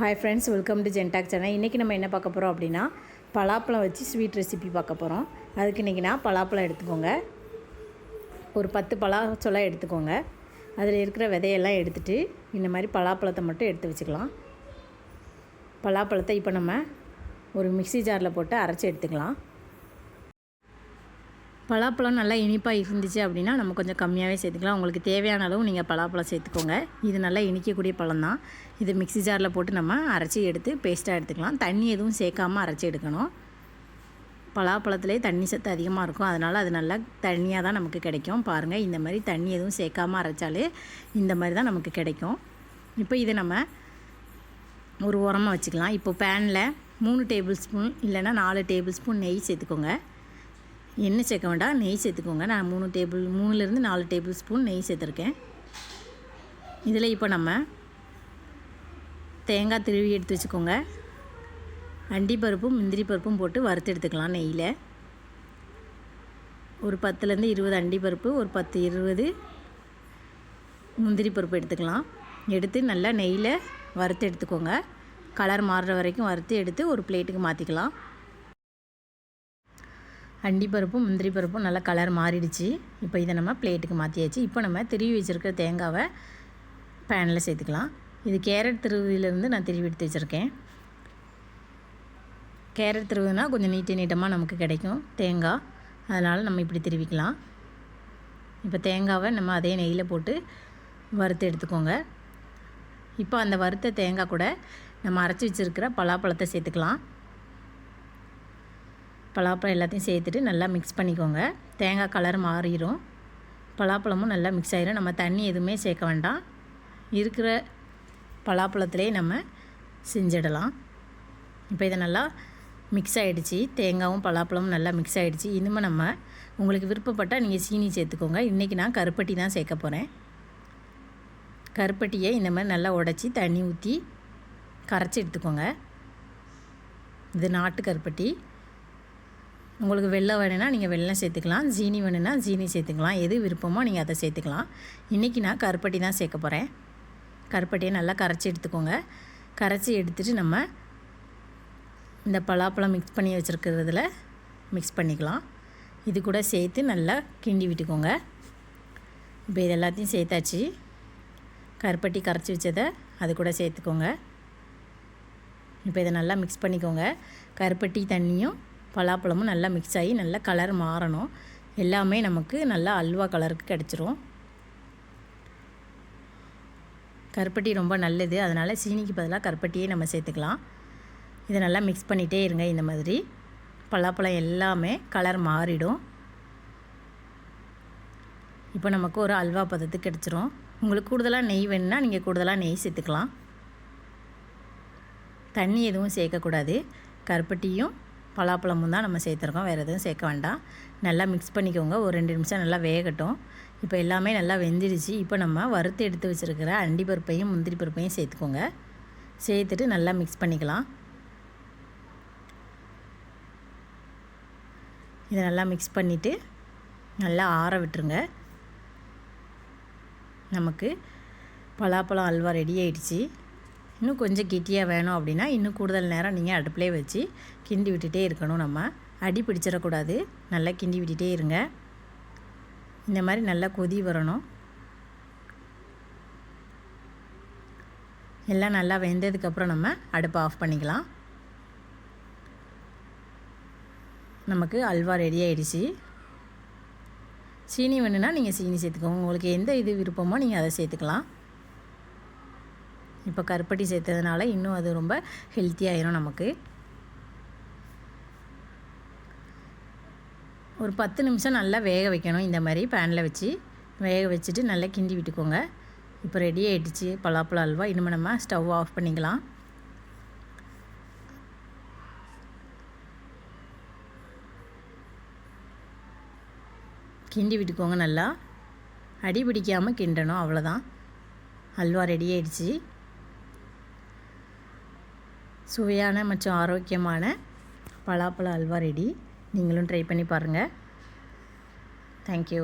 Hi friends welcome to ஜென்டாக் channel இன்றைக்கி நம்ம என்ன பார்க்க போகிறோம் அப்படின்னா பலாப்பழம் வச்சு ஸ்வீட் ரெசிபி பார்க்க போகிறோம் அதுக்கு இன்றைக்கி நான் பலாப்பழம் எடுத்துக்கோங்க. ஒரு பத்து பலாச்சொல்லாம் எடுத்துக்கோங்க. அதில் இருக்கிற விதையெல்லாம் எடுத்துகிட்டு இந்த மாதிரி பலாப்பழத்தை மட்டும் எடுத்து வச்சுக்கலாம். பலாப்பழத்தை இப்போ நம்ம ஒரு மிக்ஸி ஜாரில் போட்டு அரைச்சி எடுத்துக்கலாம். பலாப்பழம் நல்லா இனிப்பாக இருந்துச்சு அப்படின்னா நம்ம கொஞ்சம் கம்மியாகவே சேர்த்துக்கலாம். உங்களுக்கு தேவையான அளவு நீங்கள் பலாப்பழம் சேர்த்துக்கோங்க. இது நல்லா இனிக்கக்கூடிய பழம் தான். இது மிக்ஸி ஜாரில் போட்டு நம்ம அரைச்சி எடுத்து பேஸ்ட்டாக எடுத்துக்கலாம். தண்ணி எதுவும் சேர்க்காமல் அரைச்சி எடுக்கணும். பலாப்பழத்துலேயே தண்ணி சத்து அதிகமாக இருக்கும். அதனால் அது நல்லா தண்ணியாக தான் நமக்கு கிடைக்கும். பாருங்கள் இந்த மாதிரி தண்ணி எதுவும் சேர்க்காமல் அரைச்சாலே இந்த மாதிரி தான் நமக்கு கிடைக்கும். இப்போ இதை நம்ம ஒரு உரமாக வச்சுக்கலாம். இப்போ பேனில் மூணு டேபிள் ஸ்பூன் இல்லைன்னா நாலு டேபிள் ஸ்பூன் நெய் சேர்த்துக்கோங்க. எண்ணெய் சேர்க்க வேண்டாம் நெய் சேர்த்துக்கோங்க. நான் மூணு டேபிள் மூணுலேருந்து நாலு டேபிள் ஸ்பூன் நெய் சேர்த்துருக்கேன். இதில் இப்போ நம்ம தேங்காய் திருவி எடுத்து வச்சுக்கோங்க. அண்டி பருப்பும் முந்திரி பருப்பும் போட்டு வறுத்து எடுத்துக்கலாம் நெய்யில். ஒரு பத்துலேருந்து இருபது அண்டி பருப்பு ஒரு பத்து இருபது முந்திரி பருப்பு எடுத்துக்கலாம். எடுத்து நல்லா நெய்யில் வறுத்து எடுத்துக்கோங்க. கலர் மாறுற வரைக்கும் வறுத்து எடுத்து ஒரு பிளேட்டுக்கு மாற்றிக்கலாம் அண்டி பருப்பும் முந்திரி பருப்பும் நல்லா கலர் மாறிடுச்சு. இப்போ இதை நம்ம பிளேட்டுக்கு மாற்றியாச்சு இப்போ நம்ம திருவி வச்சுருக்கிற தேங்காவை பேனில் சேர்த்துக்கலாம். இது கேரட் திருவிலேருந்து நான் திருவி எடுத்து வச்சுருக்கேன். கேரட் திருவுனா கொஞ்சம் நீட்ட நீட்டமாக நமக்கு கிடைக்கும் தேங்காய். அதனால் நம்ம இப்படி திருவிக்கலாம். இப்போ தேங்காவை நம்ம அதே நெய்யில் போட்டு வறுத்து எடுத்துக்கோங்க. இப்போ அந்த வறுத்த தேங்காய் கூட நம்ம அரைச்சி வச்சுருக்கிற பலாப்பழத்தை சேர்த்துக்கலாம். பலாப்பழம் எல்லாத்தையும் சேர்த்துட்டு நல்லா மிக்ஸ் பண்ணிக்கோங்க. தேங்காய் கலர் மாறிடும் பலாப்பழமும் நல்லா மிக்ஸ் ஆகிரும் நம்ம தண்ணி எதுவுமே சேர்க்க வேண்டாம். இருக்கிற பலாப்பழத்துலேயே நம்ம செஞ்சிடலாம். இப்போ இதை நல்லா மிக்ஸ் ஆகிடுச்சு தேங்காயும் பலாப்பழமும் நல்லா மிக்ஸ் ஆகிடுச்சு இனிமேல் நம்ம உங்களுக்கு விருப்பப்பட்டால் நீங்கள் சீனி சேர்த்துக்கோங்க. இன்றைக்கி நான் கருப்பட்டி தான் சேர்க்க போகிறேன் கருப்பட்டியை இந்த மாதிரி நல்லா உடச்சி தண்ணி ஊற்றி கரைச்சி எடுத்துக்கோங்க. இது நாட்டு கருப்பட்டி. உங்களுக்கு வெள்ளம் வேணும்னா நீங்கள் வெள்ளம் சேர்த்துக்கலாம். ஜீனி வேணும்னா ஜீனி சேர்த்துக்கலாம். எது விருப்பமோ நீங்கள் அதை சேர்த்துக்கலாம். இன்றைக்கி நான் கருப்பட்டி தான் சேர்க்க போகிறேன் கருப்பட்டியை நல்லா கரைச்சி எடுத்துக்கோங்க. கரைச்சி எடுத்துகிட்டு நம்ம இந்த பலாப்பழம் மிக்ஸ் பண்ணி வச்சுருக்கிறதுல மிக்ஸ் பண்ணிக்கலாம். இது கூட சேர்த்து நல்லா கிண்டி விட்டுக்கோங்க. இப்போ இது எல்லாத்தையும் சேர்த்தாச்சு. கருப்பட்டி கரைச்சி வச்சதை அது கூட சேர்த்துக்கோங்க. இப்போ இதை நல்லா மிக்ஸ் பண்ணிக்கோங்க. கருப்பட்டி தண்ணியும் பலாப்பழமும் நல்லா மிக்ஸ் ஆகி நல்லா கலர் மாறணும். எல்லாமே நமக்கு நல்லா அல்வா கலருக்கு கிடச்சிரும். கருப்பட்டி ரொம்ப நல்லது. அதனால் சீனிக்கு பதிலாக கருப்பட்டியே நம்ம சேர்த்துக்கலாம். இதை நல்லா மிக்ஸ் பண்ணிகிட்டே இருங்க இந்த மாதிரி. பலாப்பழம் எல்லாமே கலர் மாறிடும். இப்போ நமக்கு ஒரு அல்வா பதத்துக்கு கிடச்சிரும். உங்களுக்கு கூடுதலாக நெய் வேணுன்னா நீங்கள் கூடுதலாக நெய் சேர்த்துக்கலாம். தண்ணி எதுவும் சேர்க்கக்கூடாது. கருப்பட்டியும் பலாப்பழமும் தான் நம்ம சேர்த்துருக்கோம். வேறு எதுவும் சேர்க்க வேண்டாம். நல்லா மிக்ஸ் பண்ணிக்கோங்க. ஒரு ரெண்டு நிமிஷம் நல்லா வேகட்டும். இப்போ எல்லாமே நல்லா வெந்துடுச்சு. இப்போ நம்ம வறுத்து எடுத்து வச்சுருக்கிற அண்டி பருப்பையும் முந்திரி பருப்பையும் சேர்த்துக்கோங்க. சேர்த்துட்டு நல்லா மிக்ஸ் பண்ணிக்கலாம். இதை நல்லா மிக்ஸ் பண்ணிவிட்டு நல்லா ஆற விட்டுருங்க. நமக்கு பலாப்பழம் அல்வா ரெடி ஆயிடுச்சு. இன்னும் கொஞ்சம் கெட்டியாக வேணும் அப்படின்னா இன்னும் கூடுதல் நேரம் நீங்கள் அடுப்பிலே வச்சு கிண்டி விட்டுட்டே இருக்கணும் நம்ம. அடி பிடிச்சிடக்கூடாது. நல்லா கிண்டி விட்டுட்டே இருங்க. இந்த மாதிரி நல்லா கொதி வரணும். எல்லாம் நல்லா வெந்ததுக்கப்புறம் நம்ம அடுப்பை ஆஃப் பண்ணிக்கலாம். நமக்கு அல்வா ரெடி ஆகிடுச்சி சீனி வேணுன்னா நீங்கள் சீனி சேர்த்துக்கோங்க. உங்களுக்கு எந்த இது விருப்பமோ நீங்கள் அதை சேர்த்துக்கலாம். இப்போ கருப்பட்டி சேர்த்ததுனால இன்னும் அது ரொம்ப ஹெல்த்தியாயிரும் நமக்கு. ஒரு பத்து நிமிஷம் நல்லா வேக வைக்கணும் இந்த மாதிரி பேனில் வச்சு. வேக வச்சுட்டு நல்லா கிண்டி விட்டுக்கோங்க. இப்போ ரெடி ஆகிடுச்சு பலாப்பழ அல்வா. இனிமேல் நம்ம ஸ்டவ் ஆஃப் பண்ணிக்கலாம். கிண்டி விட்டுக்கோங்க நல்லா. அடி பிடிக்காமல் கிண்டணும். அவ்வளோதான் அல்வா ரெடி ஆகிடுச்சு சுவையான மற்றும் ஆரோக்கியமான பலாப்பழ அல்வா ரெடி நீங்களும் ட்ரை பண்ணி பாருங்கள் தேங்க்யூ